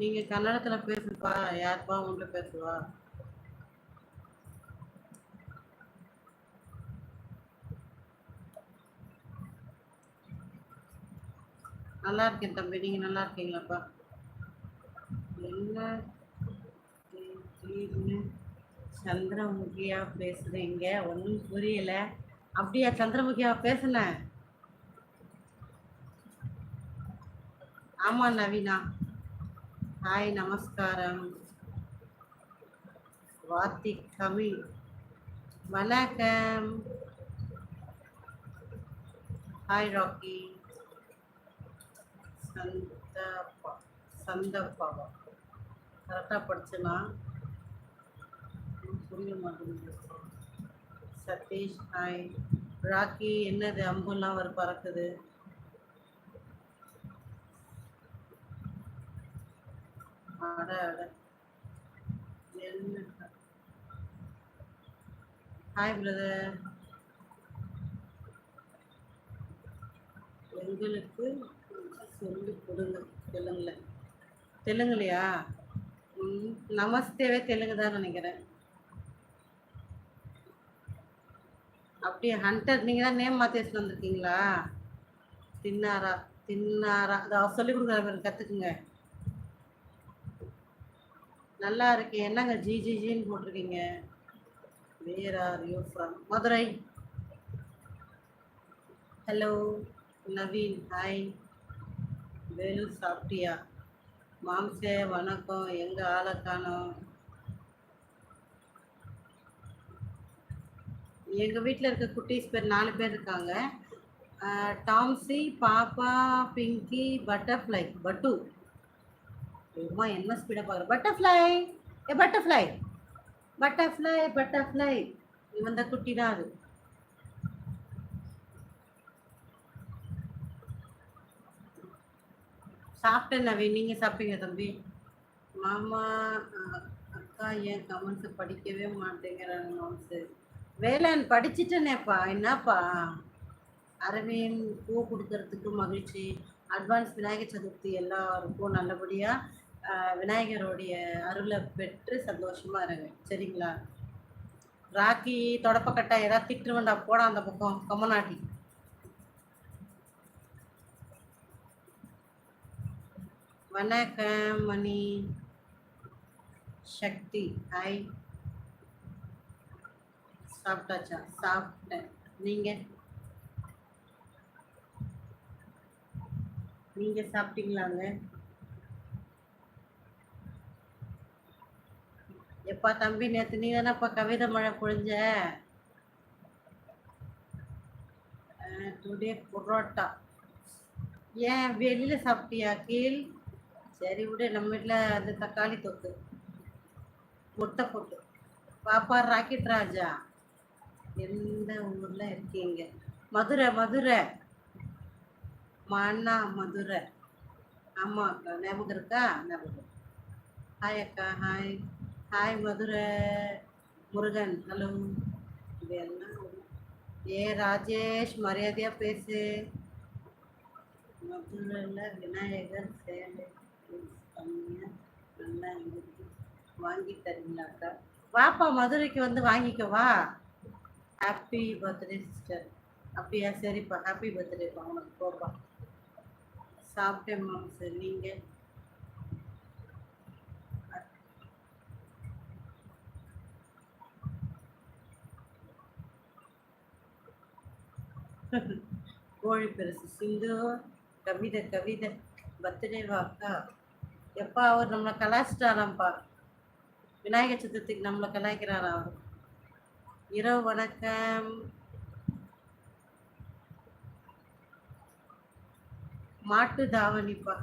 நீங்க கன்னடத்துல பேசுப்பா யாருப்பா உன்கிட்ட பேசுவா? நல்லா இருக்கேன் தம்பி நீங்க நல்லா இருக்கீங்களாப்பா? என்ன? சந்திரமுகியா பேசுறீங்க ஒன்றும் புரியல. அப்படியா சந்திரமுகியா பேசுனேன் ஆமா நவீனா. ஹாய் நமஸ்காரம். வாத்தி கமி வணக்கம். ஹாய் ராக்கி. சந்தப்பா சந்தப்பாவா கரெக்டாக படிச்சுனா புரிய மாட்டேங்குது. சதீஷ் ஹாய். ராக்கி என்னது அம்புலாம் ஒரு பறக்குது? ஹாய் பிரதர் எங்களுக்கு சொல்லி கொடுங்க. தெலுங்குல. தெலுங்குலையா? ம், நமஸ்தேவே தெலுங்கு தான் நினைக்கிறேன். அப்படியே ஹண்டர் நீங்கள் தான் நேம் மாற்றி வச்சுட்டு வந்திருக்கீங்களா? தின்னாரா தின்னாரா. அதை சொல்லி கொடுக்குற கற்றுக்குங்க நல்லா இருக்கேன் என்னங்க ஜி ஜி ஜின்னு போட்டிருக்கீங்க? Where are you from Madurai. Hello Naveen. Hi Velu சாப்பிட்டியா? மாம்சே வணக்கம். எங்கே ஆளை காணோம்? எங்கள் வீட்டில் இருக்க குட்டீஸ் பேர் நாலு பேர் இருக்காங்க. டாம்சி பாப்பா பிங்கி பட்டர்ஃப்ளை பட்டு. சும்மா என்ன ஸ்பீடாக பார்க்குற பட்டர்ஃப்ளை ஏ பட்டர்ஃப்ளை பட்டர்ஃப்ளை பட்டர்ஃப்ளை இவன் தான் குட்டி தான் அது. சாப்பிட்டேன் நவீன் நீங்கள் சாப்பிட்டீங்க தம்பி? மாமா அக்கா ஏன் கமெண்ட்ஸை படிக்கவே மாட்டேங்கிறாங்க மாம்ஸு வேலன் படிச்சுட்டேனேப்பா. என்னப்பா? அரவிந்த் பூ கொடுக்கறதுக்கு மகிழ்ச்சி. அட்வான்ஸ் விநாயகர் சதுர்த்தி எல்லாருக்கும் நல்லபடியாக விநாயகருடைய அருளை பெற்று சந்தோஷமாக இருங்க. சரிங்களா? ராக்கி தொடப்பக்கட்டை ஏதாவது திட்டு வேண்டா போடா அந்த பக்கம் கம்மநாட்டி. வணக்கம் மணி. சக்தி ஹாய். சாப்பிட்டாச்சா? சாப்பிட்டேன். நீங்க? நீங்க சாப்பிட்டீங்களாங்க? எப்பா தம்பி நேத்து நீ தானேப்பா கவிதை மழை பொழிஞ்ச? டுடே புரோட்டா. ஏன் வெளியில சாப்பிட்டியா கீழ்? சரி விடு நம்ம வீட்டில் அந்த தக்காளி தொக்கு. முட்டை போட்டு. பாப்பா ராக்கெட் ராஜா. எந்த ஊரில் இருக்கீங்க? மதுரை மதுரை. மண்ணா மதுரை. ஆமாம் அக்கா ஞாபகம் இருக்கா? ஞாபகம் ஹாய் அக்கா hi hi Madurai Murugan hello இது எல்லாம் ஏ ராஜேஷ் மரியாதையாக பேசு. மதுரையில் விநாயகர் சேலை கம்மியாக நல்லா இருக்கு. வாங்கி தருவீங்களாக்கா வாப்பா மதுரைக்கு வந்து வாங்கிக்கவா ஹாப்பி பர்த்டே சிஸ்டர் அப்படியா? சரிப்பா ஹாப்பி பர்த்டேப்பா உனக்கு போப்பா. சாப்பிட்டேன் மேம் சார் நீங்கள் கோழி பெருசு சிந்து கவிதை கவிதை பர்த்டேவா அக்கா எப்பா அவர் நம்மளை கலாய்ச்சிட்டாராம்ப்பா. விநாயகர் சதுர்த்திக்கு நம்மளை கலாய்க்கிறாரா அவர். இரவு வணக்கம். மாட்டு தாவணிப்பா.